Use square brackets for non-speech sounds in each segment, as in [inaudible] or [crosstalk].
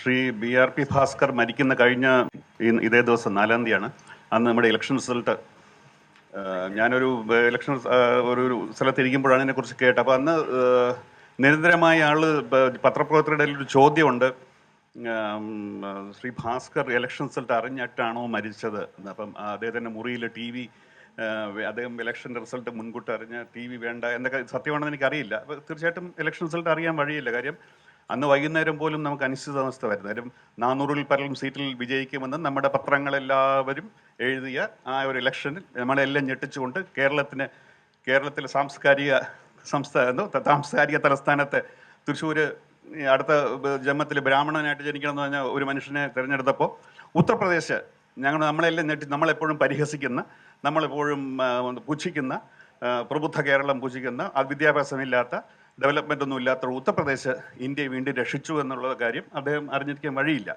Shri B R P Bhaskar മരിക്കുന്ന കഴിഞ്ഞ ഇതേ ദിവസം നാലാം തീയതിയാണ്. അന്ന് നമ്മുടെ ഇലക്ഷൻ റിസൾട്ട് ഞാനൊരു ഇലക്ഷൻ ഒരു സ്ഥലത്ത് ഇരിക്കുമ്പോഴാണ് ഇതിനെക്കുറിച്ച് കേട്ടത്. അപ്പോൾ അന്ന് നിരന്തരമായ ആൾ പത്രപ്രവർത്തകരുടെ ഒരു ചോദ്യമുണ്ട്. ശ്രീ ഭാസ്കർ ഇലക്ഷൻ റിസൾട്ട് അറിഞ്ഞിട്ടാണോ മരിച്ചത്. അപ്പം അദ്ദേഹത്തിന്റെ മുറിയിൽ ടി വി അദ്ദേഹം ഇലക്ഷൻ റിസൾട്ട് മുൻകൂട്ടി അറിഞ്ഞ ടി വി വേണ്ട എന്നൊക്കെ സത്യമാണെന്ന് എനിക്കറിയില്ല. അപ്പോൾ തീർച്ചയായിട്ടും ഇലക്ഷൻ റിസൾട്ട് അറിയാൻ വഴിയില്ല. കാര്യം അന്ന് വൈകുന്നേരം പോലും നമുക്ക് അനിശ്ചിതാവസ്ഥ വരുന്നു. കാര്യം നാനൂറിൽ പരം സീറ്റിൽ വിജയിക്കുമെന്ന് നമ്മുടെ പത്രങ്ങളെല്ലാവരും എഴുതിയ ആ ഒരു ഇലക്ഷനിൽ നമ്മളെല്ലാം ഞെട്ടിച്ചുകൊണ്ട് കേരളത്തിന് കേരളത്തിലെ സാംസ്കാരിക സംസ്ഥാന സാംസ്കാരിക തലസ്ഥാനത്തെ തൃശ്ശൂർ അടുത്ത ജന്മത്തിൽ ബ്രാഹ്മണനായിട്ട് ജനിക്കണം എന്ന് പറഞ്ഞ ഒരു മനുഷ്യനെ തിരഞ്ഞെടുത്തപ്പോൾ ഉത്തർപ്രദേശ് ഞങ്ങൾ നമ്മളെല്ലാം ഞെട്ടി നമ്മളെപ്പോഴും പരിഹസിക്കുന്ന നമ്മളെപ്പോഴും പുച്ഛിക്കുന്ന പ്രബുദ്ധ കേരളം പുച്ഛിക്കുന്ന വിദ്യാഭ്യാസമില്ലാത്ത ഡെവലപ്മെന്റ് ഒന്നും ഇല്ലാത്ത ഉത്തർപ്രദേശ് ഇന്ത്യയെ വീണ്ടും രക്ഷിച്ചു എന്നുള്ള കാര്യം അദ്ദേഹം അറിഞ്ഞിരിക്കാൻ വഴിയില്ല.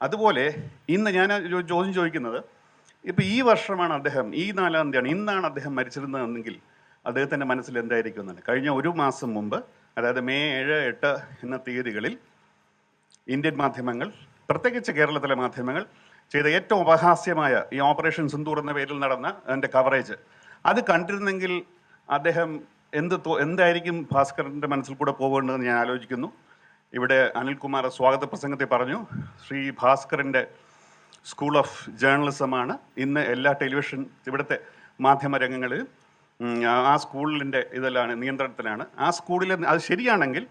അതുപോലെ ഇന്ന് ഞാൻ ചോദ്യം ചോദിക്കുന്നത് ഇപ്പം ഈ വർഷമാണ് അദ്ദേഹം ഈ നാലാം തീയതിയാണ് ഇന്നാണ് അദ്ദേഹം മരിച്ചിരുന്നതെങ്കിൽ അദ്ദേഹത്തിന്റെ മനസ്സിൽ എന്തായിരിക്കും എന്നാണ്. കഴിഞ്ഞ ഒരു മാസം മുമ്പ് അതായത് മെയ് ഏഴ് എട്ട് എന്ന തീയതികളിൽ ഇന്ത്യൻ മാധ്യമങ്ങൾ പ്രത്യേകിച്ച് കേരളത്തിലെ മാധ്യമങ്ങൾ ചെയ്ത ഏറ്റവും അപഹാസ്യമായ ഈ ഓപ്പറേഷൻ സിന്ദൂർ എന്ന പേരിൽ നടന്ന അതിന്റെ കവറേജ് അത് കണ്ടിരുന്നെങ്കിൽ അദ്ദേഹം എന്ത് എന്തായിരിക്കും ഭാസ്കറിന്റെ മനസ്സിൽ കൂടെ പോകേണ്ടതെന്ന് ഞാൻ ആലോചിക്കുന്നു. ഇവിടെ അനിൽകുമാർ സ്വാഗത പ്രസംഗത്തിൽ പറഞ്ഞു ശ്രീ ഭാസ്കറിന്റെ സ്കൂൾ ഓഫ് ജേർണലിസമാണ് ഇന്ന് എല്ലാ ടെലിവിഷൻ ഇവിടുത്തെ മാധ്യമരംഗങ്ങളിൽ ആ- സ്കൂളിന്റെ ഇതെല്ലാം നിയന്ത്രണത്തിലാണ്. ആ സ്കൂളിൽ അത് ശരിയാണെങ്കിൽ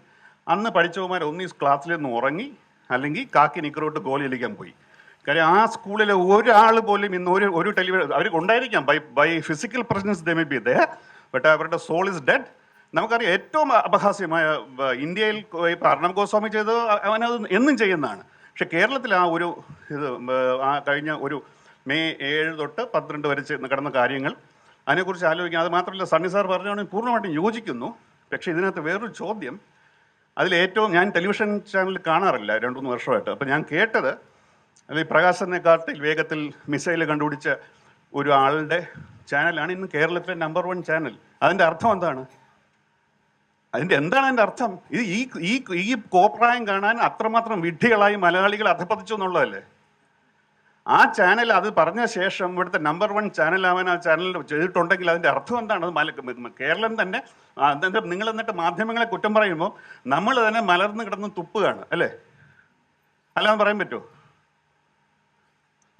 അന്ന് പഠിച്ചവന്മാർ ഒന്നീ ക്ലാസ്സിൽ നിന്ന് ഉറങ്ങി അല്ലെങ്കിൽ കാക്കി നിക്കറോട്ട് ഗോലി കളിക്കാൻ പോയി. കാര്യം ആ സ്കൂളിലെ ഒരാൾ പോലും ഇന്ന് ഒരു ഒരു ടെലിവിഷൻ അവർ ഉണ്ടായിരിക്കാം. By by physical presence they may be there but അവരുടെ സോൾ ഇസ് ഡെഡ് നമുക്കറിയാം ഏറ്റവും അപഹാസ്യമായ ഇന്ത്യയിൽ അർണബ് ഗോസ്വാമി ചെയ്തത് അവനത് എന്നും ചെയ്യുന്നതാണ്. പക്ഷെ കേരളത്തിൽ ആ ഒരു ഇത് ആ കഴിഞ്ഞ ഒരു മെയ് ഏഴ് തൊട്ട് പന്ത്രണ്ട് വരെ കിടന്ന കാര്യങ്ങൾ അതിനെക്കുറിച്ച് ആലോചിക്കാം അത് മാത്രമല്ല സണ്ണി സാർ പറഞ്ഞാണ് പൂർണമായിട്ടും യോജിക്കുന്നു. പക്ഷേ ഇതിനകത്ത് വേറൊരു ചോദ്യം അതിലേറ്റവും ഞാൻ ടെലിവിഷൻ ചാനൽ കാണാറില്ല രണ്ട് മൂന്ന് വർഷമായിട്ട്. അപ്പോൾ ഞാൻ കേട്ടത് അത് ഈ പ്രകാശനെക്കാട്ടിൽ വേഗത്തിൽ മിസൈൽ കണ്ടുപിടിച്ച ഒരു ആളുടെ ചാനലാണ് ഇന്ന് കേരളത്തിലെ നമ്പർ വൺ ചാനൽ അതിന്റെ അർത്ഥം എന്താണ്? അതിന്റെ എന്താണ് അതിന്റെ അർത്ഥം? ഇത് ഈ ഈ ഈ കോപ്രായം കാണാൻ അത്രമാത്രം വിഡ്ഢികളായി മലയാളികൾ അധപതിച്ചു എന്നുള്ളതല്ലേ? ആ ചാനൽ അത് പറഞ്ഞ ശേഷം ഇവിടുത്തെ നമ്പർ വൺ ചാനലാവാൻ ആ ചാനൽ ചെയ്തിട്ടുണ്ടെങ്കിൽ അതിന്റെ അർത്ഥം എന്താണ്? അത് മല കേരളം തന്നെ നിങ്ങൾ എന്നിട്ട് മാധ്യമങ്ങളെ കുറ്റം പറയുമ്പോൾ നമ്മൾ തന്നെ മലർന്ന് കിടന്ന് തുപ്പുകയാണ് അല്ലേ? അല്ലാന്ന് പറയാൻ പറ്റുമോ?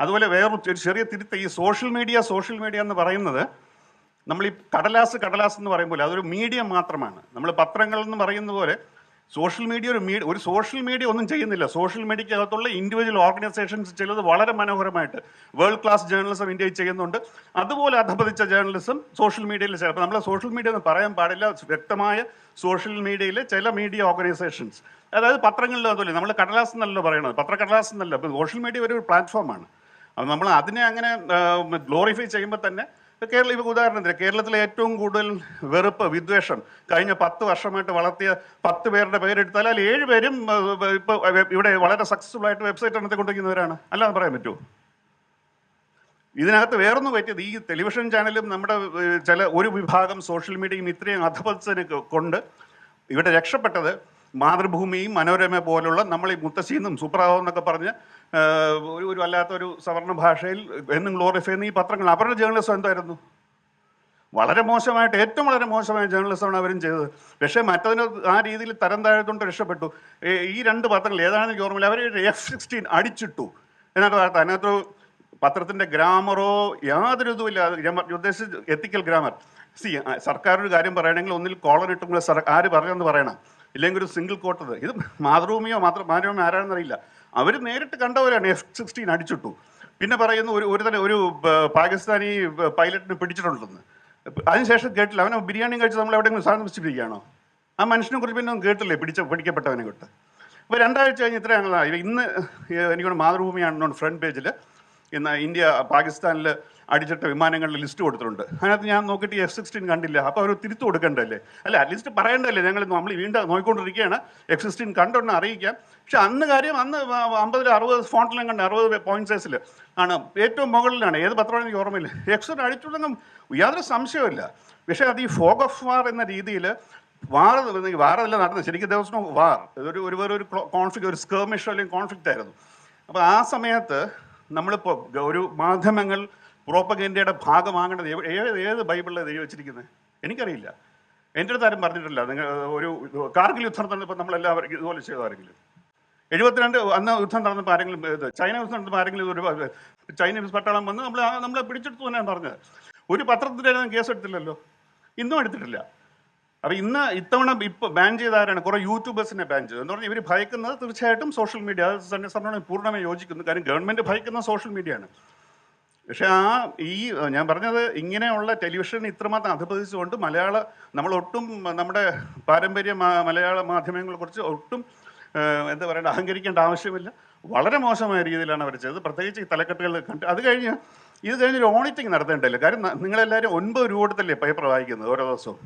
അതുപോലെ വേറൊരു ചെറിയ തിരുത്ത ഈ സോഷ്യൽ മീഡിയ സോഷ്യൽ മീഡിയ എന്ന് പറയുന്നത് നമ്മൾ ഈ കടലാസ് കടലാസ് എന്ന് പറയുമ്പോൾ അതൊരു മീഡിയ മാത്രമാണ്. നമ്മൾ പത്രങ്ങൾ എന്ന് പറയുന്ന പോലെ സോഷ്യൽ മീഡിയ ഒരു മീഡിയ ഒരു സോഷ്യൽ മീഡിയ ഒന്നും ചെയ്യുന്നില്ല. സോഷ്യൽ മീഡിയക്കകത്തുള്ള ഇൻഡിവിജ്വൽ ഓർഗനൈസേഷൻസ് ചിലത് വളരെ മനോഹരമായിട്ട് വേൾഡ് ക്ലാസ് ജേർണലിസം ഇന്ത്യയിൽ ചെയ്യുന്നുണ്ട്. അതുപോലെ അധപതിച്ച ജേർണലിസം സോഷ്യൽ മീഡിയയിൽ ചിലപ്പോൾ നമ്മൾ സോഷ്യൽ മീഡിയ എന്ന് പറയാൻ പാടില്ല. വ്യക്തമായ സോഷ്യൽ മീഡിയയിലെ ചില മീഡിയ ഓർഗനൈസേഷൻസ് അതായത് പത്രങ്ങളിലും അതുപോലെ നമ്മൾ കടലാസ് എന്നല്ലോ പറയണത്. പത്രക്കടലാസ് എന്നല്ല. സോഷ്യൽ മീഡിയ ഒരു പ്ലാറ്റ്ഫോമാണ് അപ്പോൾ നമ്മൾ അതിനെ അങ്ങനെ ഗ്ലോറിഫൈ ചെയ്യുമ്പോൾ തന്നെ കേരള ഇപ്പോൾ ഉദാഹരണത്തിന് കേരളത്തിലെ ഏറ്റവും കൂടുതൽ വെറുപ്പ് വിദ്വേഷം കഴിഞ്ഞ പത്ത് വർഷമായിട്ട് വളർത്തിയ പത്ത് പേരുടെ പേരെടുത്താൽ അതിൽ ഏഴ് പേരും ഇപ്പോൾ ഇവിടെ വളരെ സക്സസ്ഫുൾ ആയിട്ട് വെബ്സൈറ്റ് നടത്തിക്കൊണ്ടിരിക്കുന്നവരാണ് അല്ലാതെ പറയാൻ പറ്റുമോ ഇതിനകത്ത് വേറൊന്നും പറ്റിയത് ഈ ടെലിവിഷൻ ചാനലും നമ്മുടെ ചില ഒരു വിഭാഗം സോഷ്യൽ മീഡിയയും ഇത്രയും അധപതിച്ചതിനെ കൊണ്ട് ഇവിടെ രക്ഷപ്പെട്ടത് മാതൃഭൂമിയും മനോരമ പോലുള്ള നമ്മൾ ഈ മുത്തശ്ശിന്നും സുപ്രഭാതം എന്നൊക്കെ പറഞ്ഞ് ഒരു ഒരു വല്ലാത്തൊരു സവർണ ഭാഷയിൽ എന്നും ഗ്ലോറിഫൈ ചെയ്യുന്ന ഈ പത്രങ്ങൾ. അവരുടെ ജേർണലിസം എന്തായിരുന്നു? വളരെ മോശമായിട്ട് ഏറ്റവും വളരെ മോശമായ ജേർണലിസമാണ് അവരും ചെയ്തത്. പക്ഷേ മറ്റതിന് ആ രീതിയിൽ തരം താഴ്ത്തുകൊണ്ട് രക്ഷപ്പെട്ടു. ഈ രണ്ട് പത്രങ്ങൾ ഏതാണെന്ന് ഓർമ്മയില്ല. അവർ എഫ് സിക്സ്റ്റീൻ അടിച്ചിട്ടു. എന്നൊക്കെ വാർത്ത അതിനകത്ത് പത്രത്തിന്റെ ഗ്രാമറോ യാതൊരു ഇതുമില്ല ഞാൻ ഉദ്ദേശിച്ച് എത്തിക്കൽ ഗ്രാമർ സി സർക്കാർ ഒരു കാര്യം പറയണമെങ്കിൽ ഒന്നിൽ കോളർ ഇട്ടുമ്പോൾ ആര് പറഞ്ഞെന്ന് പറയണം. ഇല്ലെങ്കിൽ ഒരു സിംഗിൾ കോട്ടത് ഇത് മാതൃഭൂമിയോ മാത്രം മാതൃഭൂമി ആരാണെന്നറിയില്ല. അവർ നേരിട്ട് കണ്ടവരാണ് എഫ് സിക്സ്റ്റീൻ അടിച്ചിട്ടു. പിന്നെ പറയുന്നു ഒരു ഒരു തന്നെ ഒരു പാകിസ്ഥാനി പൈലറ്റിനെ പിടിച്ചിട്ടുണ്ടെന്ന്. അതിനുശേഷം കേട്ടില്ല അവനെ ബിരിയാണി കഴിച്ച് നമ്മൾ എവിടെയെങ്കിലും സാധനം വെച്ചിരിക്കുകയാണോ ആ മനുഷ്യനെ കുറിച്ച് പിന്നെ കേട്ടില്ലേ പിടിച്ച പിടിക്കപ്പെട്ടവനെ തൊട്ട് അപ്പോൾ രണ്ടാഴ്ച കഴിഞ്ഞ് ഇത്രയാണല്ലോ ഇന്ന് എനിക്കൊരു മാതൃഭൂമിയാണെന്നുണ്ട് ഫ്രണ്ട് പേജിൽ ഇന്ന് ഇന്ത്യ പാകിസ്ഥാനിൽ അടിച്ചിട്ട വിമാനങ്ങളുടെ ലിസ്റ്റ് കൊടുത്തിട്ടുണ്ട്. അതിനകത്ത് ഞാൻ നോക്കിയിട്ട് എഫ് സിക്സ്റ്റീൻ കണ്ടില്ല. അപ്പോൾ അവർ തിരുത്തു കൊടുക്കണ്ടല്ലേ അല്ല ലിസ്റ്റ് പറയണ്ടല്ലേ ഞങ്ങൾ നമ്മൾ വീണ്ടും നോക്കിക്കൊണ്ടിരിക്കുകയാണ്. എഫ് സിക്സ്റ്റീൻ കണ്ടൊന്ന് അറിയിക്കാം. പക്ഷെ അന്ന് കാര്യം അന്ന് അമ്പതിൽ അറുപത് ഫോണ്ടിലും കണ്ട് അറുപത് പോയിന്റ് സൈസിൽ ആണ്. ഏറ്റവും മുകളിലാണ്. ഏത് പത്രമാണ് എനിക്ക് ഓർമ്മയില്ല. എക്സിറ്റ് അടിച്ചുണ്ടെങ്കിൽ യാതൊരു സംശയമില്ല പക്ഷേ അത് ഈ ഫോഗ് ഓഫ് വാർ എന്ന രീതിയിൽ വാർ വാറല്ല നടന്നത്. ശരിക്കും ദിവസം വാർ ഒരു ഒരു വേറെ ഒരു കോൺഫ്ലിക്റ്റ് ഒരു സ്കേമിഷോ അല്ലെങ്കിൽ കോൺഫ്ലിക്റ്റ് ആയിരുന്നു. അപ്പോൾ ആ സമയത്ത് നമ്മളിപ്പോൾ ഒരു മാധ്യമങ്ങൾ പ്രോപ്പഗൻഡയുടെ ഭാഗമാകേണ്ടത് ഏത് ഏത് ബൈബിളിലാണ് ദൈവം വെച്ചിരിക്കുന്നത് എനിക്കറിയില്ല. എന്റെ അടുത്ത് ആരും പറഞ്ഞിട്ടില്ല. നിങ്ങൾ ഒരു കാർഗിൽ യുദ്ധം നടന്നപ്പോൾ നമ്മളെല്ലാവരും ഇതുപോലെ ചെയ്താരെങ്കിലും എഴുപത്തിരണ്ട് അന്ന് യുദ്ധം നടന്നപ്പോൾ ആരെങ്കിലും ഇത് ചൈന യുദ്ധം നടന്നപ്പോൾ ആരെങ്കിലും ഒരു ചൈനീസ് പട്ടാളം വന്ന് നമ്മൾ നമ്മളെ പിടിച്ചെടുത്തു തന്നെയാണ് പറഞ്ഞത്. ഒരു പത്രത്തിന്റെ കേസ് എടുത്തില്ലല്ലോ ഇന്നും എടുത്തിട്ടില്ല. അപ്പൊ ഇന്ന് ഇത്തവണ ഇപ്പൊ ബാൻ ചെയ്ത ആരാണ് കുറെ യൂട്യൂബേഴ്സിനെ ബാൻ ചെയ്തത്. എന്ന് പറഞ്ഞാൽ ഇവർ ഭയക്കുന്നത് തീർച്ചയായിട്ടും സോഷ്യൽ മീഡിയ അത് തന്നെ പൂർണമായി യോജിക്കുന്നു. കാര്യം ഗവൺമെന്റ് ഭയക്കുന്ന സോഷ്യൽ മീഡിയയാണ് പക്ഷെ ആ ഈ ഞാൻ പറഞ്ഞത് ഇങ്ങനെയുള്ള ടെലിവിഷൻ ഇത്രമാത്രം അധിപതിച്ചുകൊണ്ട് മലയാള നമ്മൾ ഒട്ടും നമ്മുടെ പാരമ്പര്യ മലയാള മാധ്യമങ്ങളെ കുറിച്ച് ഒട്ടും എന്താ പറയുക അഹങ്കരിക്കേണ്ട ആവശ്യമില്ല. വളരെ മോശമായ രീതിയിലാണ് അവർ ചെയ്തത്. പ്രത്യേകിച്ച് ഈ തലക്കെട്ടുകൾ കണ്ട് അത് കഴിഞ്ഞ് ഇത് കഴിഞ്ഞ് ഒരു ഓഡിറ്റിംഗ് നടത്തേണ്ടല്ലോ? കാര്യം നിങ്ങളെല്ലാവരും ഒൻപത് രൂപ കൊടുത്തല്ലേ പേപ്പർ വായിക്കുന്നത് ഓരോ ദിവസവും?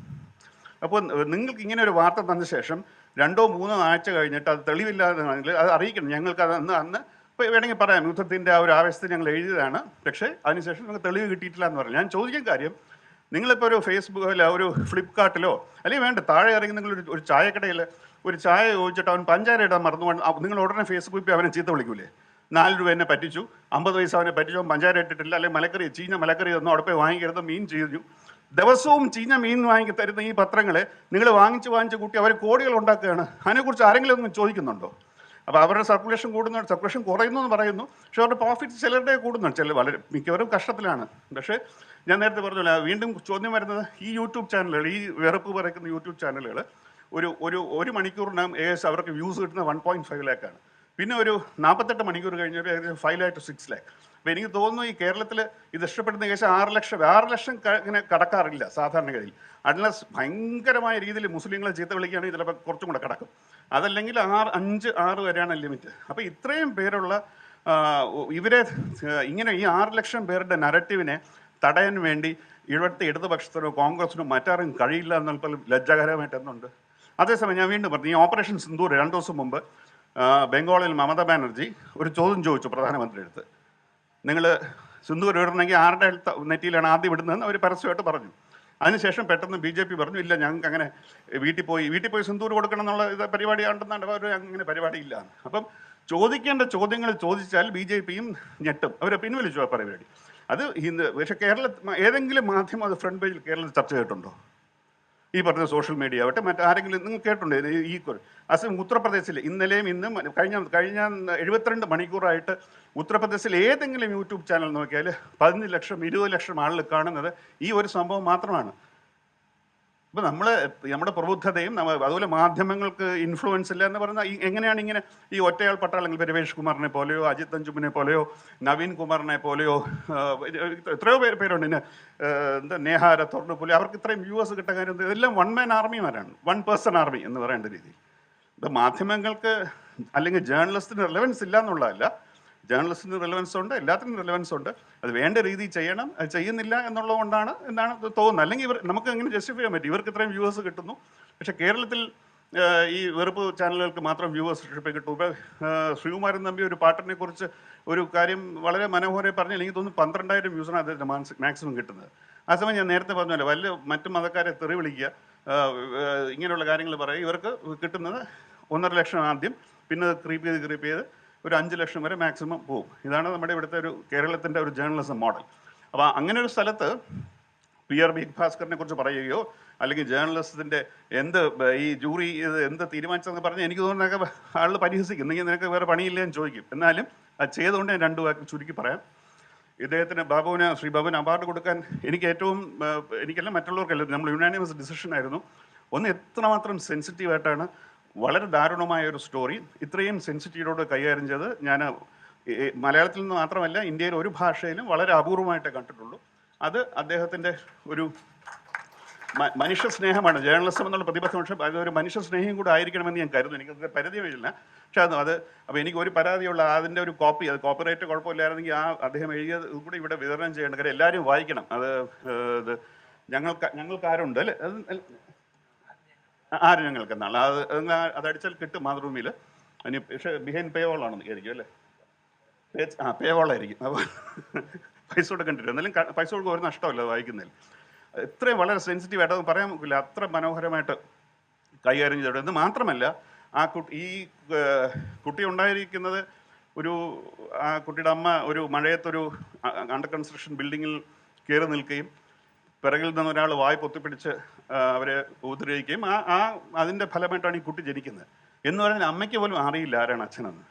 അപ്പോൾ നിങ്ങൾക്ക് ഇങ്ങനെ ഒരു വാർത്ത തന്ന ശേഷം രണ്ടോ മൂന്നോ ആഴ്ച കഴിഞ്ഞിട്ട് അത് തെളിവില്ലാതാണെങ്കിൽ അത് അറിയിക്കണം. ഞങ്ങൾക്ക് അത് അന്ന് അന്ന് വേണമെങ്കിൽ പറയാം. യുദ്ധത്തിന്റെ ആ ഒരു ആവേശത്തിൽ ഞങ്ങൾ എഴുതിയതാണ്. പക്ഷേ അതിനുശേഷം നിങ്ങൾക്ക് തെളിവ് കിട്ടിയിട്ടില്ല എന്ന് പറഞ്ഞു. ഞാൻ ചോദിക്കാൻ കാര്യം നിങ്ങളിപ്പോൾ ഒരു ഫേസ്ബുക്കിലോ ഒരു ഫ്ലിപ്കാർട്ടിലോ അല്ലെങ്കിൽ വേണ്ട താഴെ ഇറങ്ങി നിങ്ങൾ ഒരു- ചായക്കടയിൽ ഒരു ചായ ചോദിച്ചിട്ട് അവൻ പഞ്ചാര ഇടാൻ മറന്നു. നിങ്ങൾ ഉടനെ ഫേസ്ബുക്കിൽ അവനെ ചീത്ത വിളിക്കൂലേ? നാല് രൂപ എന്നെ പറ്റിച്ചു. അമ്പത് പൈസ അവനെ പറ്റിച്ചു. പഞ്ചാര ഇട്ടിട്ടില്ല. അല്ലെങ്കിൽ മലക്കറി ചീഞ്ഞ മലക്കറി തന്നു. അവിടെ പോയി വാങ്ങിക്കരുത്. മീൻ ചെയ്തു ദിവസവും ചീഞ്ഞ മീൻ വാങ്ങി തരുന്ന ഈ പത്രങ്ങൾ നിങ്ങൾ വാങ്ങിച്ച് വാങ്ങിച്ച് കൂട്ടി അവർ കോടികൾ ഉണ്ടാക്കുകയാണ്. അതിനെക്കുറിച്ച് ആരെങ്കിലും ഒന്നും ചോദിക്കുന്നുണ്ടോ? അപ്പോൾ അവരുടെ സർക്കുലേഷൻ കൂടുന്നു സർക്കുലേഷൻ കുറയുന്നു എന്ന് പറയുന്നു. പക്ഷേ അവരുടെ പ്രോഫിറ്റ് ചിലരുടെ കൂടുന്നുണ്ട്. ചില വളരെ മിക്കവരും കഷ്ടത്തിലാണ്. പക്ഷേ ഞാൻ നേരത്തെ പറഞ്ഞില്ല വീണ്ടും ചോദ്യം വരുന്നത് ഈ യൂട്യൂബ് ചാനലുകൾ ഈ വെറുപ്പ് പറയുന്ന യൂട്യൂബ് ചാനലുകൾ ഒരു ഒരു ഒരു മണിക്കൂറിനകം ഏകദേശം അവർക്ക് വ്യൂസ് കിട്ടുന്ന വൺ പോയിന്റ് ഫൈവ് ലാക്കാണ് പിന്നെ ഒരു നാൽപ്പത്തെട്ട് മണിക്കൂർ കഴിഞ്ഞാൽ ഏകദേശം five lakh to six lakh അപ്പോൾ എനിക്ക് തോന്നുന്നു ഈ കേരളത്തിൽ ഇത് ഇഷ്ടപ്പെടുന്ന ഏകദേശം ആറ് ലക്ഷം ആറ് ലക്ഷം ഇങ്ങനെ കടക്കാറില്ല സാധാരണഗതിയിൽ. അൺലസ് ഭയങ്കരമായ രീതിയിൽ മുസ്ലിങ്ങളെ ചീത്ത വിളിക്കുകയാണെങ്കിൽ ചിലപ്പോൾ കുറച്ചും കൂടെ കടക്കും. അതല്ലെങ്കിൽ ആറ് അഞ്ച് ആറ് വരെയാണ് ലിമിറ്റ് അപ്പോൾ ഇത്രയും പേരുള്ള ഇവരെ ഇങ്ങനെ ഈ ആറ് ലക്ഷം പേരുടെ നരറ്റീവിനെ തടയാൻ വേണ്ടി ഇവിടുത്തെ ഇടതുപക്ഷത്തിനോ കോൺഗ്രസിനോ മറ്റാരും കഴിയില്ല എന്നുള്ള ലജ്ജാകരമായിട്ട് എന്നുണ്ട് അതേസമയം ഞാൻ വീണ്ടും പറഞ്ഞു ഈ ഓപ്പറേഷൻ സിന്ദൂർ രണ്ടു ദിവസം മുമ്പ് ബംഗാളിൽ മമതാ ബാനർജി ഒരു ചോദ്യം ചോദിച്ചു പ്രധാനമന്ത്രിയുടെ അടുത്ത്. നിങ്ങൾ സിന്ദൂർ ഇടണമെങ്കിൽ ആരുടെ നെറ്റിയിലാണ് ആദ്യം ഇടുന്നതെന്ന് അവർ പരസ്യമായിട്ട് പറഞ്ഞു. അതിനുശേഷം പെട്ടെന്ന് ബി ജെ പി പറഞ്ഞു ഇല്ല ഞങ്ങൾക്ക് അങ്ങനെ വീട്ടിൽ പോയി വീട്ടിൽ പോയി സിന്ദൂർ കൊടുക്കണം എന്നുള്ള ഇത് പരിപാടി ഉണ്ടെന്നാണ് അവർ അങ്ങനെ പരിപാടി ഇല്ല. അപ്പം ചോദിക്കേണ്ട ചോദ്യങ്ങൾ ചോദിച്ചാൽ ബി ജെ പിയും ഞെട്ടും. അവരെ പിൻവലിച്ചു ആ പരിപാടി. അത് ഹിന്ദു പക്ഷേ കേരള ഏതെങ്കിലും മാധ്യമം അത് ഫ്രണ്ട് പേജിൽ കേരളത്തിൽ ചർച്ച ചെയ്തിട്ടുണ്ടോ? ഈ പറഞ്ഞ സോഷ്യൽ മീഡിയ ആവട്ടെ മറ്റാരെങ്കിലും നിങ്ങൾ കേട്ടിട്ടുണ്ട്? ഈ അസ ഉത്തർപ്രദേശിൽ ഇന്നലെയും ഇന്നും കഴിഞ്ഞ കഴിഞ്ഞ എഴുപത്തിരണ്ട് മണിക്കൂറായിട്ട് ഉത്തർപ്രദേശിൽ ഏതെങ്കിലും യൂട്യൂബ് ചാനൽ നോക്കിയാൽ പതിനഞ്ച് ലക്ഷം ഇരുപത് ലക്ഷം ആളുകൾ കാണുന്നത് ഈ ഒരു സംഭവം മാത്രമാണ്. ഇപ്പം നമ്മൾ നമ്മുടെ പ്രബുദ്ധതയും അതുപോലെ മാധ്യമങ്ങൾക്ക് ഇൻഫ്ലുവൻസ് ഇല്ല എന്ന് പറഞ്ഞാൽ എങ്ങനെയാണ് ഇങ്ങനെ ഈ ഒറ്റയാൾ പട്ടാളങ്ങൾ രമേഷ് കുമാറിനെ പോലെയോ അജിത് അഞ്ജുമിനെ പോലെയോ നവീൻ കുമാറിനെ പോലെയോ എത്രയോ പേര് പേരുണ്ട്. ഇന്ന് എന്താ നേഹാര തൊർണു പോലെ അവർക്ക് ഇത്രയും വ്യൂവേഴ്സ് കിട്ടാൻ കാര്യം ഇതെല്ലാം വൺ മാൻ ആർമിമാരാണ് വൺ പേഴ്സൺ ആർമി എന്ന് പറയേണ്ട രീതി. ഇത് മാധ്യമങ്ങൾക്ക് അല്ലെങ്കിൽ ജേർണലിസ്റ്റിന് റിലവൻസ് ഇല്ല എന്നുള്ളതല്ല. ജേർണലിസ്റ്റിന് റിലവൻസ് ഉണ്ട് എല്ലാത്തിനും റിലവൻസ് ഉണ്ട്. അത് വേണ്ട രീതിയിൽ ചെയ്യണം അത് ചെയ്യുന്നില്ല എന്നുള്ളത് കൊണ്ടാണ് എന്നാണ് തോന്നുന്നത്. അല്ലെങ്കിൽ ഇവർ നമുക്ക് അങ്ങനെ ജസ്റ്റിഫൈ ചെയ്യാൻ പറ്റും? ഇവർക്ക് ഇത്രയും വ്യൂവേഴ്സ് കിട്ടുന്നു. പക്ഷേ കേരളത്തിൽ ഈ വെറുപ്പ് ചാനലുകൾക്ക് മാത്രം വ്യൂവേഴ്ഷിപ്പ് കിട്ടും ഇപ്പോൾ ശ്രീകുമാരൻ നമ്പി ഒരു പാട്ടിനെ കുറിച്ച് ഒരു കാര്യം വളരെ മനോഹരമായി പറഞ്ഞാൽ എനിക്ക് തോന്നുന്നു പന്ത്രണ്ടായിരം വ്യൂസാണ് അതിന്റെ മാക്സിമം കിട്ടുന്നത്. ആ സമയം ഞാൻ നേരത്തെ പറഞ്ഞല്ലോ വലിയ മറ്റു മതക്കാരെ തെറി വിളിക്കുക ഇങ്ങനെയുള്ള കാര്യങ്ങൾ പറയുക ഇവർക്ക് കിട്ടുന്നത് ഒന്നര ലക്ഷം ആദ്യം പിന്നെ ക്രീപ്പ് ചെയ്ത് ക്രീപ്പ് ചെയ്ത് ഒരു അഞ്ച് ലക്ഷം വരെ മാക്സിമം പോകും. ഇതാണ് നമ്മുടെ ഇവിടുത്തെ ഒരു കേരളത്തിന്റെ ഒരു ജേർണലിസം മോഡൽ അപ്പോൾ അങ്ങനെ ഒരു സ്ഥലത്ത് പി ആർ ബി ഭാസ്കറിനെ കുറിച്ച് പറയുകയോ അല്ലെങ്കിൽ ജേർണലിസത്തിന്റെ എന്ത് ഈ ജൂറി ഇത് എന്ത് തീരുമാനിച്ചതെന്ന് പറഞ്ഞ് എനിക്ക് തോന്നുന്നതൊക്കെ ആളുകൾ പരിഹസിക്കും. നിങ്ങൾ നിനക്ക് വേറെ പണിയില്ലേ എന്ന് ചോദിക്കും. എന്നാലും അത് ചെയ്തുകൊണ്ട് ഞാൻ രണ്ടു വാക്ക് ചുരുക്കി പറയാം. ഇദ്ദേഹത്തിന് ബാബുവിന് ശ്രീ ബാബുവിന് അവാർഡ് കൊടുക്കാൻ എനിക്ക് ഏറ്റവും എനിക്കല്ല മറ്റുള്ളവർക്കല്ല നമ്മൾ യുനാനിമസ് ഡിസിഷൻ ആയിരുന്നു. ഒന്ന് എത്രമാത്രം സെൻസിറ്റീവായിട്ടാണ് വളരെ ദാരുണമായ ഒരു സ്റ്റോറി ഇത്രയും സെൻസിറ്റീവോട് കൈകാര്യം ചെയ്ത് ഞാൻ മലയാളത്തിൽ നിന്ന് മാത്രമല്ല ഇന്ത്യയിൽ ഒരു ഭാഷയിലും വളരെ അപൂർവമായിട്ടേ കണ്ടിട്ടുള്ളൂ. അത് അദ്ദേഹത്തിന്റെ ഒരു മനുഷ്യ സ്നേഹമാണ്. ജേർണലിസം എന്നുള്ള പ്രതിബദ്ധം പക്ഷേ ഒരു മനുഷ്യ സ്നേഹം കൂടെ ആയിരിക്കണമെന്ന് ഞാൻ കരുതുന്നു. എനിക്ക് പരിധിയില്ല പക്ഷേ അത് അത് അപ്പോൾ എനിക്ക് ഒരു പരാതിയുള്ള അതിന്റെ ഒരു കോപ്പി അത് കോപ്പിറൈറ്റ് കുഴപ്പമില്ലായിരുന്നെങ്കിൽ ആ അദ്ദേഹം എഴുതിയത് കൂടി ഇവിടെ വിതരണം ചെയ്യേണ്ട കാര്യം എല്ലാവരും വായിക്കണം. അത് ഞങ്ങൾക്ക് ഞങ്ങൾക്കാരുണ്ട് അല്ലേ? അത് ആര് ഞങ്ങൾക്ക് എന്നാണ് അത് അത് അതടിച്ചാൽ കിട്ടും മാതൃഭൂമിയിൽ. അതിന് പക്ഷേ ബിഹൈൻ പേ ആണെന്ന് ആയിരിക്കും അല്ലേ? ആ പേ ആയിരിക്കും. അപ്പോൾ പൈസ കൊടുക്കേണ്ടി എന്നാലും പൈസ കൊടുക്കുക ഒരു നഷ്ടമല്ല വായിക്കുന്നതിൽ. ഇത്രയും വളരെ സെൻസിറ്റീവ് ആയിട്ട് പറയാൻ പറ്റില്ല. അത്ര മനോഹരമായിട്ട് കൈകാര്യം ചെയ്തിട്ടുണ്ട് എന്ന് മാത്രമല്ല ആ കുട്ടി ഈ കുട്ടി ഉണ്ടായിരിക്കുന്നത് ഒരു ആ കുട്ടിയുടെ അമ്മ ഒരു മഴയത്തൊരു അണ്ടർ കൺസ്ട്രക്ഷൻ ബിൽഡിങ്ങിൽ കയറി നിൽക്കുകയും പിറകിൽ നിന്ന് ഒരാൾ വായ് പൊത്തിപ്പിടിച്ച് അവരെ ഉപദ്രവിക്കുകയും ആ ആ അതിന്റെ ഫലമായിട്ടാണ് ഈ കുട്ടി ജനിക്കുന്നത്. എന്ന് പറഞ്ഞാൽ അമ്മയ്ക്ക് പോലും അറിയില്ല ആരാണ് അച്ഛനെന്ന്.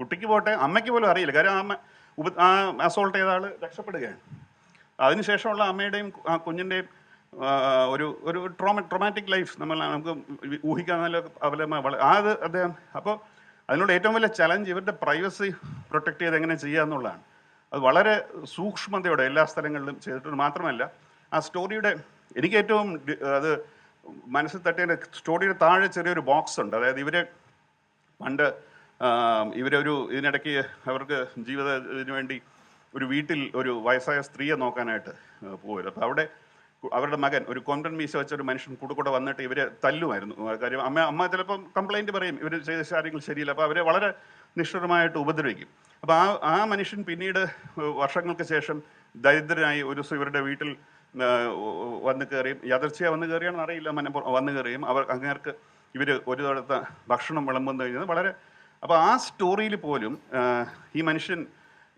കുട്ടിക്ക് പോട്ടെ അമ്മയ്ക്ക് പോലും അറിയില്ല. കാര്യം അമ്മ ഉപ ആ അസോൾട്ട് ചെയ്ത ആൾ രക്ഷപ്പെടുകയാണ്. അതിനുശേഷമുള്ള അമ്മയുടെയും ആ കുഞ്ഞിന്റെയും ഒരു ഒരു ട്രോമ ട്രോമാറ്റിക് ലൈഫ് നമ്മൾ നമുക്ക് ഊഹിക്കാൻ നല്ല അവലംബ വള- ആ അത് അദ്ദേഹം അപ്പോൾ അതിനോട് ഏറ്റവും വലിയ ചലഞ്ച് ഇവരുടെ പ്രൈവസി പ്രൊട്ടക്ട് ചെയ്ത് എങ്ങനെ ചെയ്യുക എന്നുള്ളതാണ് അത് വളരെ സൂക്ഷ്മതയോടെ എല്ലാ സ്ഥലങ്ങളിലും ചെയ്തിട്ടുണ്ട്. മാത്രമല്ല ആ സ്റ്റോറിയുടെ എനിക്ക് ഏറ്റവും അത് മനസ്സിൽ തട്ടിയ സ്റ്റോറിയുടെ താഴെ ചെറിയൊരു ബോക്സ് ഉണ്ട്. അതായത് ഇവരെ പണ്ട് ഇവരൊരു ഇതിനിടയ്ക്ക് അവർക്ക് ജീവിത ഇതിനു വേണ്ടി ഒരു വീട്ടിൽ ഒരു വയസ്സായ സ്ത്രീയെ നോക്കാനായിട്ട് പോകുമായിരുന്നു അപ്പോൾ അവിടെ അവരുടെ മകൻ ഒരു കൊമ്പൻ മീശ വെച്ച ഒരു മനുഷ്യൻ കൂടെ വന്നിട്ട് ഇവരെ തല്ലുമായിരുന്നു. കാര്യം അമ്മ അമ്മ ചിലപ്പം കംപ്ലൈന്റ് പറയും ഇവർ ചെയ്ത കാര്യങ്ങൾ ശരിയില്ല. അപ്പോൾ അവരെ വളരെ നിഷ്ഠുരമായിട്ട് ഉപദ്രവിക്കും. അപ്പോൾ ആ ആ മനുഷ്യൻ പിന്നീട് വർഷങ്ങൾക്ക് ശേഷം ദരിദ്രനായി ഒരു ദിവസം ഇവരുടെ വീട്ടിൽ വന്ന് കയറിയും. യാദർച്ഛയാ വന്ന് കയറിയാണെന്ന് അറിയില്ല. മന വന്ന് കയറിയും. അവർ അങ്ങേർക്ക് ഇവർ ഒരു തവണത്തെ ഭക്ഷണം വിളമ്പുന്നു കഴിഞ്ഞത് വളരെ അപ്പോൾ ആ സ്റ്റോറിയിൽ പോലും ഈ മനുഷ്യൻ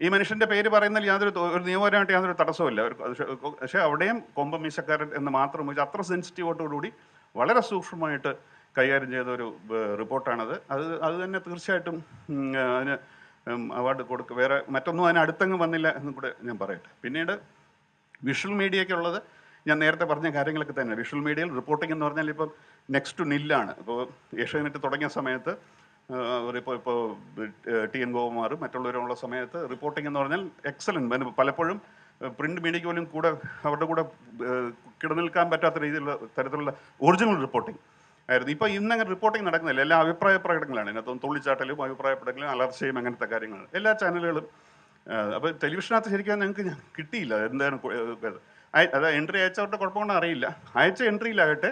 ഈ മനുഷ്യന്റെ പേര് പറയുന്നതിൽ യാതൊരു ഒരു നിയമപരമായിട്ട് യാതൊരു തടസ്സമില്ല പക്ഷേ- അവിടെയും കൊമ്പമീശക്കാരൻ എന്ന് മാത്രം വെച്ച് അത്ര സെൻസിറ്റീവോടുകൂടി വളരെ സൂക്ഷ്മമായിട്ട് കൈകാര്യം ചെയ്ത ഒരു റിപ്പോർട്ടാണത്. അത് അത് തന്നെ തീർച്ചയായിട്ടും അതിന് അവാർഡ് കൊടുക്കുക വേറെ മറ്റൊന്നും അതിന് അടുത്തങ്ങ് വന്നില്ല എന്നും കൂടെ ഞാൻ പറയട്ടെ. പിന്നീട് വിഷ്വൽ മീഡിയയ്ക്കുള്ളത് ഞാൻ നേരത്തെ പറഞ്ഞ കാര്യങ്ങളൊക്കെ തന്നെ വിഷ്വൽ മീഡിയയിൽ റിപ്പോർട്ടിംഗ് എന്ന് പറഞ്ഞാൽ ഇപ്പം നെക്സ്റ്റ് ടു നില്ലാണ് ഇപ്പോൾ ഏഷ്യാനെറ്റ് തുടങ്ങിയ സമയത്ത് ഇപ്പോൾ ഇപ്പോൾ ടി എൻ ഗോകുമാർ മറ്റുള്ളവരുള്ള സമയത്ത് റിപ്പോർട്ടിംഗ് എന്ന് പറഞ്ഞാൽ എക്സലന്റ് പലപ്പോഴും പ്രിന്റ് മീഡിയയ്ക്ക് പോലും കൂടെ അവരുടെ കൂടെ കിടനിൽക്കാൻ പറ്റാത്ത രീതിയിലുള്ള തരത്തിലുള്ള ഒറിജിനൽ റിപ്പോർട്ടിംഗ് ആയിരുന്നു. ഇപ്പോൾ ഇന്നങ്ങനെ റിപ്പോർട്ടിംഗ് നടക്കുന്നില്ല. എല്ലാ അഭിപ്രായ പ്രകടനങ്ങളാണ്. ഇതിനകത്തൊന്നും തുള്ളിച്ചാട്ടലും അഭിപ്രായപ്പെടലും അലർച്ചയും അങ്ങനത്തെ കാര്യങ്ങൾ. എല്ലാ ചാനലുകളും അപ്പോൾ ടെലിവിഷനകത്ത് ശരിക്കും ഞങ്ങൾക്ക് കിട്ടിയില്ല. എന്താണ് അത് എൻട്രി അയച്ചവരുടെ കുഴപ്പമൊന്നും അറിയില്ല. അയച്ച എൻട്രിയിലാകട്ടെ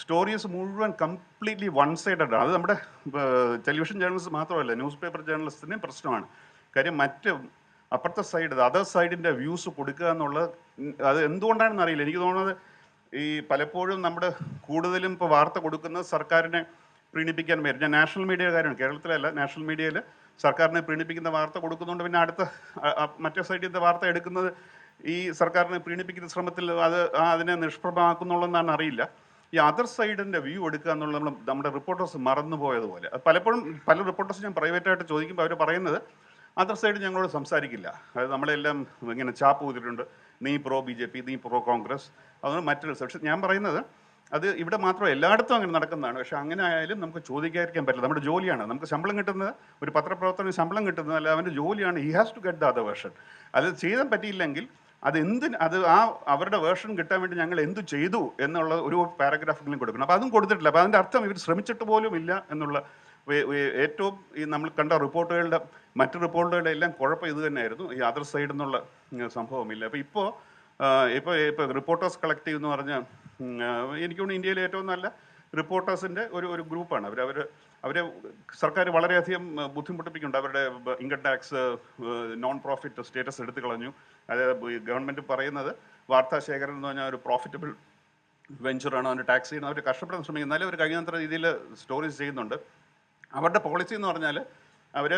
സ്റ്റോറീസ് മുഴുവൻ കംപ്ലീറ്റ്ലി വൺ സൈഡഡ് ആണ്. അത് നമ്മുടെ ടെലിവിഷൻ ജേർണലിസ്റ്റ് മാത്രമല്ല ന്യൂസ് പേപ്പർ ജേർണലിസ്റ്റിനും പ്രശ്നമാണ്. കാര്യം മറ്റ് അപ്പുറത്തെ സൈഡ് അതർ സൈഡിന്റെ വ്യൂസ് കൊടുക്കുക എന്നുള്ളത് അത് എന്തുകൊണ്ടാണെന്ന് അറിയില്ല. എനിക്ക് തോന്നുന്നത് ഈ പലപ്പോഴും നമ്മുടെ കൂടുതലും ഇപ്പോൾ വാർത്ത കൊടുക്കുന്നത് സർക്കാരിനെ പ്രീണിപ്പിക്കാൻ വരും. ഞാൻ നാഷണൽ മീഡിയ കാര്യമാണ് കേരളത്തിലല്ല നാഷണൽ മീഡിയയിൽ സർക്കാരിനെ പ്രീണിപ്പിക്കുന്ന വാർത്ത കൊടുക്കുന്നുണ്ട്. പിന്നെ അടുത്ത മറ്റേ സൈഡിന്റെ വാർത്ത എടുക്കുന്നത് ഈ സർക്കാരിനെ പ്രീണിപ്പിക്കുന്ന ശ്രമത്തിൽ അത് അതിനെ നിഷ്പ്രഭമാക്കുന്നുള്ളതെന്നാണ് അറിയില്ല. ഈ അതർ സൈഡിന്റെ വ്യൂ എടുക്കുക എന്നുള്ളത് നമ്മൾ നമ്മുടെ റിപ്പോർട്ടേഴ്സ് മറന്നു പോയതുപോലെ പലപ്പോഴും പല റിപ്പോർട്ടേഴ്സ് ഞാൻ പ്രൈവറ്റായിട്ട് ചോദിക്കുമ്പോൾ അവർ പറയുന്നത് അതർ സൈഡ് ഞങ്ങളോട് സംസാരിക്കില്ല. അതായത് നമ്മളെല്ലാം ഇങ്ങനെ ചാപ്പ് ചെയ്തിട്ടുണ്ട് നീ പ്രോ ബി ജെ പി നീ പ്രോ കോൺഗ്രസ് അതുകൊണ്ട് മറ്റൊരു പക്ഷെ ഞാൻ പറയുന്നത് അത് ഇവിടെ മാത്രം എല്ലായിടത്തും അങ്ങനെ നടക്കുന്നതാണ്. പക്ഷെ അങ്ങനെ ആയാലും നമുക്ക് ചോദിക്കാതിരിക്കാൻ പറ്റില്ല. നമ്മുടെ ജോലിയാണ്. നമുക്ക് ശമ്പളം കിട്ടുന്നത് ഒരു പത്രപ്രവർത്തനം ശമ്പളം കിട്ടുന്നത് അല്ല അവന്റെ ജോലിയാണ്. He has to get the other version അത് ചെയ്യാൻ പറ്റിയില്ലെങ്കിൽ അത് എന്തിന് അത് ആ അവരുടെ വേർഷൻ കിട്ടാൻ വേണ്ടി ഞങ്ങൾ എന്ത് ചെയ്തു എന്നുള്ള ഒരു പാരഗ്രാഫെങ്കിലും കൊടുക്കണം. അപ്പോൾ അതും കൊടുത്തിട്ടില്ല. അപ്പോൾ അതിന്റെ അർത്ഥം ഇവർ ശ്രമിച്ചിട്ട് പോലും ഇല്ല എന്നുള്ള ഏറ്റവും ഈ നമ്മൾ കണ്ട റിപ്പോർട്ടുകളുടെ മറ്റ് റിപ്പോർട്ടുകളുടെ എല്ലാം കുഴപ്പം ഇത് തന്നെയായിരുന്നു. ഈ അതർ സൈഡിൽ നിന്നുള്ള സംഭവമില്ല. അപ്പോൾ ഇപ്പോൾ ഇപ്പോൾ ഇപ്പോൾ റിപ്പോർട്ടേഴ്സ് കളക്റ്റീവ് എന്ന് പറഞ്ഞ എനിക്ക് തോന്നുന്നു ഇന്ത്യയിലെ ഏറ്റവും നല്ല റിപ്പോർട്ടേഴ്സിന്റെ ഒരു ഒരു ഗ്രൂപ്പാണ്. അവർ അവർ അവരെ സർക്കാർ വളരെയധികം ബുദ്ധിമുട്ടിപ്പിക്കുന്നുണ്ട്. അവരുടെ income tax non profit status എടുത്തു കളഞ്ഞു. അതായത് ഗവൺമെന്റ് പറയുന്നത് വാർത്താ ശേഖരണം എന്ന് പറഞ്ഞാൽ ഒരു പ്രോഫിറ്റബിൾ വെഞ്ചറാണ് അവർ ടാക്സ് ചെയ്യുന്നത് അവർ കഷ്ടപ്പെടാൻ ശ്രമിക്കും എന്നാലും അവർ കഴിയുന്നത്ര രീതിയിൽ സ്റ്റോറീസ് ചെയ്യുന്നുണ്ട്. അവരുടെ പോളിസി എന്ന് പറഞ്ഞാൽ അവർ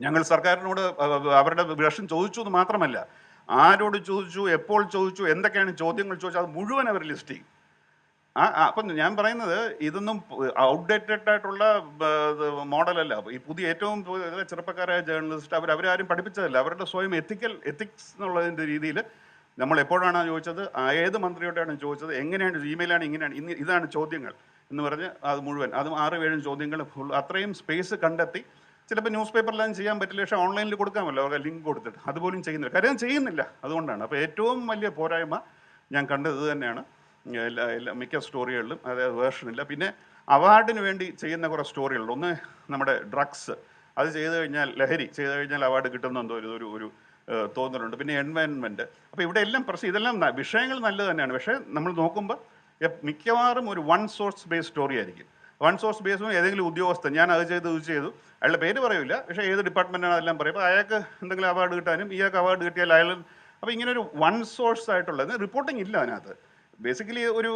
ഞങ്ങൾ സർക്കാരിനോട് അവരുടെ വിഷം ചോദിച്ചു എന്ന് മാത്രമല്ല ആരോട് ചോദിച്ചു എപ്പോൾ ചോദിച്ചു എന്തൊക്കെയാണ് ചോദ്യങ്ങൾ ചോദിച്ചു അത് മുഴുവൻ അവർ ലിസ്റ്റ് ചെയ്യും. ആ അപ്പം ഞാൻ പറയുന്നത് ഇതൊന്നും ഔട്ട്ഡേറ്റഡ് ആയിട്ടുള്ള മോഡലല്ല. ഈ പുതിയ ഏറ്റവും ചെറുപ്പക്കാരായ ജേർണലിസ്റ്റ് അവർ അവരാരും പഠിപ്പിച്ചതല്ല. അവരുടെ സ്വയം എത്തിക്കൽ എത്തിക്സ് എന്നുള്ളതിന്റെ രീതിയിൽ നമ്മൾ എപ്പോഴാണ് ചോദിച്ചത്? ഏത് മന്ത്രിയോടാണ് ചോദിച്ചത്? എങ്ങനെയാണ് ഇമെയിലാണ് ഇങ്ങനെയാണ് ഇന്ന് ഇതാണ് ചോദ്യങ്ങൾ എന്ന് പറഞ്ഞ് അത് മുഴുവൻ അതും ആറ് ഏഴും ചോദ്യങ്ങൾ ഫുൾ അത്രയും സ്പേസ് കണ്ടെത്തി ചിലപ്പോൾ ന്യൂസ് പേപ്പറിലും ചെയ്യാൻ പറ്റില്ല. പക്ഷേ ഓൺലൈനിൽ കൊടുക്കാമല്ലോ. അവർക്ക് ലിങ്ക് കൊടുത്തിട്ട്. അതുപോലും ചെയ്യുന്നില്ല. കാര്യം ചെയ്യുന്നില്ല. അതുകൊണ്ടാണ്. അപ്പോൾ ഏറ്റവും വലിയ പോരായ്മ ഞാൻ കണ്ടത് തന്നെയാണ്. എല്ലാ എല്ലാ മിക്ക സ്റ്റോറികളിലും അതായത് വേർഷനില്ല പിന്നെ അവാർഡിന് വേണ്ടി ചെയ്യുന്ന കുറേ സ്റ്റോറികളുണ്ട്. ഒന്ന് നമ്മുടെ ഡ്രഗ്സ്. അത് ചെയ്തു കഴിഞ്ഞാൽ ലഹരി ചെയ്തു കഴിഞ്ഞാൽ അവാർഡ് കിട്ടുന്നെന്തോ ഒരു ഒരു ഒരു തോന്നലുണ്ട്. പിന്നെ എൻവയൺമെന്റ് അപ്പോൾ ഇവിടെ എല്ലാം പ്രശ്നം ഇതെല്ലാം വിഷയങ്ങൾ നല്ലത് തന്നെയാണ്. പക്ഷേ നമ്മൾ നോക്കുമ്പോൾ മിക്കവാറും ഒരു വൺ സോഴ്സ് ബേസ്ഡ് സ്റ്റോറി ആയിരിക്കും. വൺ സോഴ്സ് ബേസും ഏതെങ്കിലും ഉദ്യോഗസ്ഥൻ ഞാൻ അത് ചെയ്തു ഇത് ചെയ്തു. അയാളുടെ പേര് പറയില്ല പക്ഷേ ഏത് ഡിപ്പാർട്ട്മെന്റാണ് അതെല്ലാം പറയും. അപ്പോൾ അയാൾക്ക് എന്തെങ്കിലും അവാർഡ് കിട്ടാനും ഇയാൾക്ക് അവാർഡ് കിട്ടിയാൽ അയാൾ അപ്പോൾ ഇങ്ങനെ ഒരു വൺ സോഴ്സ് ആയിട്ടുള്ളത് റിപ്പോർട്ടിംഗ് ഇല്ല അതിനകത്ത്. ബേസിക്കലി ഒരു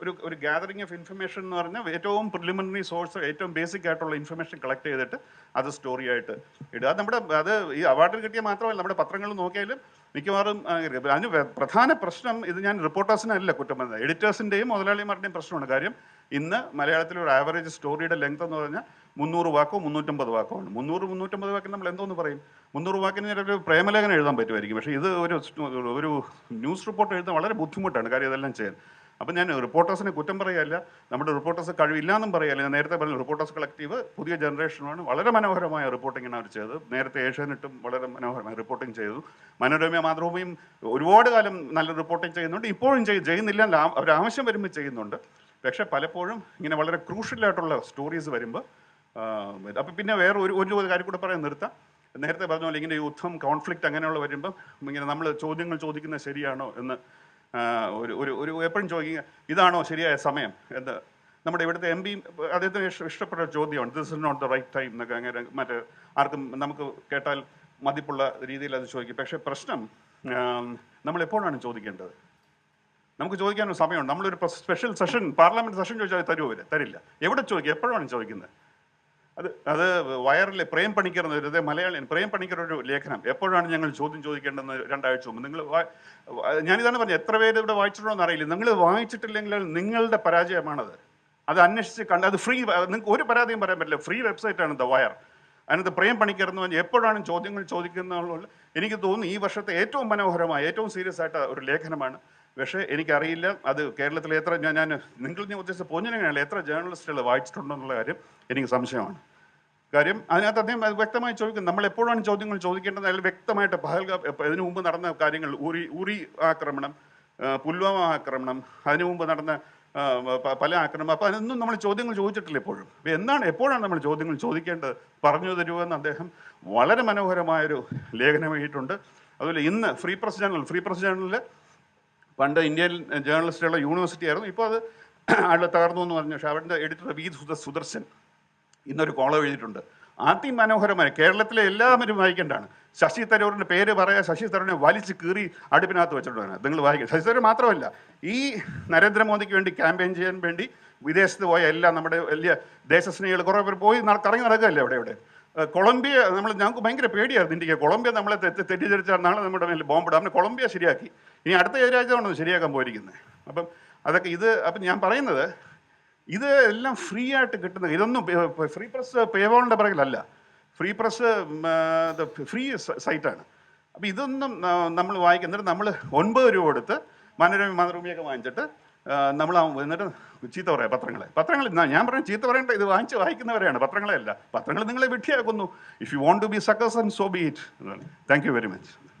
ഒരു ഒരു ഗ്യാതറിംഗ് ഓഫ് ഇൻഫർമേഷൻ എന്ന് പറഞ്ഞാൽ ഏറ്റവും പ്രിലിമിനറി സോഴ്സ് ഏറ്റവും ബേസിക് ആയിട്ടുള്ള ഇൻഫർമേഷൻ കളക്ട് ചെയ്തിട്ട് അത് സ്റ്റോറി ആയിട്ട് ഇടുക. അത് നമ്മുടെ അത് ഈ അവാർഡിൽ കിട്ടിയാൽ മാത്രമല്ല നമ്മുടെ പത്രങ്ങൾ നോക്കിയാലും മിക്കവാറും അതിന് പ്രധാന പ്രശ്നം ഇത് ഞാൻ റിപ്പോർട്ടേഴ്സിനല്ല കുറ്റം എഡിറ്റേഴ്സിന്റെയും മുതലാളിമാരുടെയും പ്രശ്നമാണ്. കാര്യം ഇന്ന് മലയാളത്തിൽ ഒരു ആവറേജ് സ്റ്റോറിയുടെ ലെങ്ത് എന്ന് പറഞ്ഞാൽ മുന്നൂറ് വാക്കോ മുന്നൂറ്റമ്പത് വാക്കോ ആണ്. മുന്നൂറ് മുന്നൂറ്റമ്പത് വാക്കിന് നമ്മൾ എന്തോന്ന് പറയും? മുന്നൂറ് വാക്കിന് ഒരു പ്രേമലേഖനം എഴുതാൻ പറ്റുമായിരിക്കും. പക്ഷേ ഇത് ഒരു ഒരു ന്യൂസ് റിപ്പോർട്ട് എഴുതാൻ വളരെ ബുദ്ധിമുട്ടാണ് കാര്യം ഇതെല്ലാം ചെയ്യാൻ. അപ്പം ഞാൻ റിപ്പോർട്ടേഴ്സിനെ കുറ്റം പറയുകയല്ല നമ്മുടെ റിപ്പോർട്ടേഴ്സ് കഴിവില്ലാന്നും പറയല്ല. ഞാൻ നേരത്തെ പറഞ്ഞ റിപ്പോർട്ടേഴ്സ് കളക്റ്റീവ് പുതിയ ജനറേഷനാണ് വളരെ മനോഹരമായ റിപ്പോർട്ടിങ്ങാണ് അവർ ചെയ്തത്. നേരത്തെ ഏഷ്യാനെറ്റും വളരെ മനോഹരമായ റിപ്പോർട്ടിംഗ് ചെയ്തു. മനോരമ മാതൃഭൂമിയും ഒരുപാട് കാലം നല്ല റിപ്പോർട്ടിംഗ് ചെയ്യുന്നുണ്ട്. ഇപ്പോഴും ചെയ്- ചെയ്യുന്നില്ല. അവരാവശ്യം വരുമ്പോൾ ചെയ്യുന്നുണ്ട്. പക്ഷേ പലപ്പോഴും ഇങ്ങനെ വളരെ ക്രൂഷ്യലായിട്ടുള്ള സ്റ്റോറീസ് വരുമ്പോൾ അപ്പം പിന്നെ വേറെ ഒരു ഒരു കാര്യം കൂടെ പറയാൻ നിർത്താം. നേരത്തെ പറഞ്ഞ പോലെ ഇങ്ങനെ യുദ്ധം കോൺഫ്ലിക്റ്റ് അങ്ങനെയുള്ള വരുമ്പം ഇങ്ങനെ നമ്മൾ ചോദ്യങ്ങൾ ചോദിക്കുന്നത് ശരിയാണോ എന്ന് ഒരു ഒരു ഒരു എപ്പോഴും ചോദിക്കുക ഇതാണോ ശരിയായ സമയം? എന്ന്. നമ്മുടെ ഇവിടുത്തെ എം പി അദ്ദേഹത്തിന് ഇഷ്ടപ്പെട്ട ചോദ്യമാണ് this is not the right time എന്നൊക്കെ അങ്ങനെ മറ്റേ ആർക്കും നമുക്ക് കേട്ടാൽ മതിപ്പുള്ള രീതിയിൽ അത് ചോദിക്കും. പക്ഷേ പ്രശ്നം നമ്മൾ എപ്പോഴാണ് ചോദിക്കേണ്ടത്? നമുക്ക് ചോദിക്കാനൊരു സമയമുണ്ട്. നമ്മളൊരു സ്പെഷ്യൽ സെഷൻ പാർലമെന്റ് സെഷൻ ചോദിച്ചാൽ തരുമോ തരില്ല. എവിടെ ചോദിക്കുക എപ്പോഴാണ് ചോദിക്കുന്നത്? അത് അത് വയറിലെ പ്രേം പണിക്കർ എന്ന് വരുന്നത് മലയാളിയാണ് പ്രേം പണിക്കർ ഒരു ലേഖനം. എപ്പോഴാണ് ഞങ്ങൾ ചോദ്യം ചോദിക്കേണ്ടതെന്ന് രണ്ടാഴ്ച മുമ്പ്? നിങ്ങൾ ഞാനിതാണ് പറഞ്ഞത് എത്ര പേര് ഇവിടെ വായിച്ചിട്ടുണ്ടോ എന്ന് അറിയില്ല. നിങ്ങൾ വായിച്ചിട്ടില്ലെങ്കിൽ നിങ്ങളുടെ പരാജയമാണത്. അത് അന്വേഷിച്ച് കണ്ട് അത് ഫ്രീ നിങ്ങൾക്ക് ഒരു പരാതിയും പറയാൻ പറ്റില്ല. ഫ്രീ വെബ്സൈറ്റാണ് ദ വയർ അതിനകത്ത് പ്രേം പണിക്കർ എന്ന് പറഞ്ഞാൽ എപ്പോഴാണ് ചോദ്യങ്ങൾ ചോദിക്കുന്നത് എനിക്ക് തോന്നുന്നു ഈ വർഷത്തെ ഏറ്റവും മനോഹരമായ ഏറ്റവും സീരിയസ് ആയിട്ട് ഒരു ലേഖനമാണ് പക്ഷേ എനിക്കറിയില്ല. അത് കേരളത്തിലെ എത്ര ഞാൻ ഞാൻ നിങ്ങൾ ഞാൻ ഉദ്ദേശിച്ച പൊന്നിനെങ്ങനെയാണ് എത്ര ജേർണലിസ്റ്റുകൾ വായിച്ചിട്ടുണ്ടോ എന്നുള്ള കാര്യം എനിക്ക് സംശയമാണ്. കാര്യം അതിനകത്ത് അദ്ദേഹം അത് വ്യക്തമായി ചോദിക്കും നമ്മൾ എപ്പോഴാണ് ചോദ്യങ്ങൾ ചോദിക്കേണ്ടത്? അതിൽ വ്യക്തമായിട്ട് പഹൽഗ ഇതിനു മുമ്പ് നടന്ന കാര്യങ്ങൾ ഉറി ഉറി ആക്രമണം പുൽവാമ ആക്രമണം അതിനു മുമ്പ് നടന്ന പല ആക്രമണം. അപ്പോൾ അതൊന്നും നമ്മൾ ചോദ്യങ്ങൾ ചോദിച്ചിട്ടില്ല എപ്പോഴും. എന്നാണ് എപ്പോഴാണ് നമ്മൾ ചോദ്യങ്ങൾ ചോദിക്കേണ്ടത്? പറഞ്ഞു തരുമെന്ന് അദ്ദേഹം വളരെ മനോഹരമായൊരു ലേഖനം എഴുതിയിട്ടുണ്ട്. അതുപോലെ ഇന്ന് free press journal free press ജേണലിൽ പണ്ട് ഇന്ത്യൻ ജേർണലിസ്റ്റുകളുടെ യൂണിവേഴ്സിറ്റി ആയിരുന്നു. ഇപ്പോൾ അത് [clears throat] ആൾ തകർന്നു എന്ന് പറഞ്ഞു പക്ഷേ അവരുടെ എഡിറ്റർ വി സുദ സുദർശൻ ഇന്നൊരു കോളം എഴുതിയിട്ടുണ്ട്. അതിമനോഹരമായി കേരളത്തിലെ എല്ലാവരും വായിക്കേണ്ടതാണ്. ശശി തരൂരിന്റെ പേര് പറയാ ശശി തരൂരിനെ വലിച്ച് കീറി അടുപ്പിനകത്ത് വെച്ചിട്ടുണ്ട് നിങ്ങൾ വായിക്കുക ശശി തരൂർ മാത്രമല്ല ഈ നരേന്ദ്രമോദിക്ക് വേണ്ടി ക്യാമ്പയിൻ ചെയ്യാൻ വേണ്ടി വിദേശത്ത് പോയ എല്ലാ നമ്മുടെ വലിയ ദേശസ്നേഹികൾ കുറേ പേർ പോയി കറങ്ങി നടക്കുകയല്ലേ അവിടെ ഇവിടെ? കൊളംബിയ നമ്മൾ ഞങ്ങൾക്ക് ഭയങ്കര പേടിയായിരുന്നു ഇന്ത്യയ്ക്ക് കൊളംബിയ നമ്മളെ തെറ്റ് തെറ്റിദ്ധരിച്ചാൽ നാളെ നമ്മുടെ മേൽ ബോംബിടും അവന് കൊളംബിയ ശരിയാക്കി. ഇനി അടുത്ത ഏഴാഴ്ചയാണ് ശരിയാക്കാൻ പോയിരിക്കുന്നത് അപ്പം അതൊക്കെ ഇത് അപ്പം ഞാൻ പറയുന്നത് ഇത് എല്ലാം ഫ്രീ ആയിട്ട് കിട്ടുന്ന ഇതൊന്നും ഫ്രീ പ്രസ് പേവോളിന്റെ പിറകിലല്ല. ഫ്രീ പ്രസ് ഫ്രീ സൈറ്റാണ്. അപ്പോൾ ഇതൊന്നും നമ്മൾ വായിക്കുന്നിട്ട് നമ്മൾ ഒൻപത് രൂപ കൊടുത്ത് മനോരമ മാതൃഭൂമിയൊക്കെ വാങ്ങിച്ചിട്ട് നമ്മൾ എന്നിട്ട് ചീത്ത പറയാം പത്രങ്ങളെ. പത്രങ്ങൾ ഞാൻ പറഞ്ഞു ചീത്ത പറയേണ്ട ഇത് വാങ്ങിച്ച് വായിക്കുന്നവരെയാണ്. പത്രങ്ങളെ അല്ല. പത്രങ്ങൾ നിങ്ങളെ വിട്ടിയാക്കുന്നു if you want to be success and so be it thank you very much